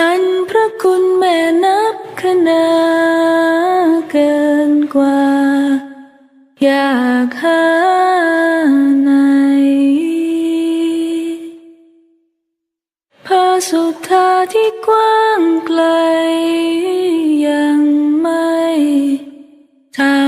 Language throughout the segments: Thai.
อันพระคุณแม่นับคณาเกินกว่า อยากหาไหนพระสุธาที่กว้างไกลยังไม่ท่า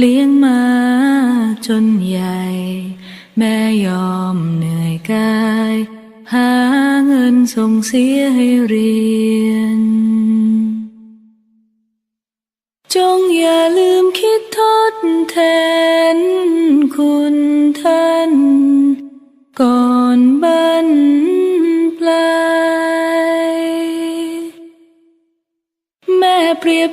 เลี้ยงมาจนใหญ่ แม่ยอมเหนื่อยกาย หาเงินส่งเสียให้เรียน จงอย่าลืมคิดทดแทนคุณท่าน ก่อนบันปลาย แม่เปรียบ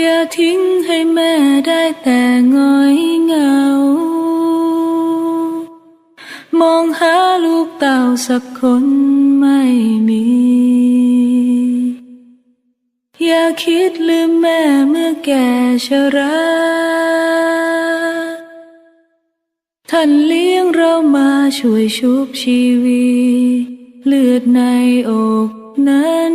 อย่าทิ้งให้แม่ได้แต่ง้อยเหงา มองหาลูกเต่าสักคนไม่มี อย่าคิดลืมแม่เมื่อแก่ชราท่านเลี้ยงเรามาช่วยชุบชีวี เลือดในอกนั้น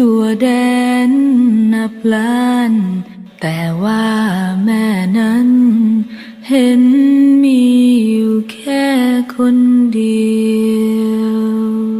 ทั่วแดนนับล้าน แต่ว่าแม่นั้น เห็นมีอยู่แค่คนเดียว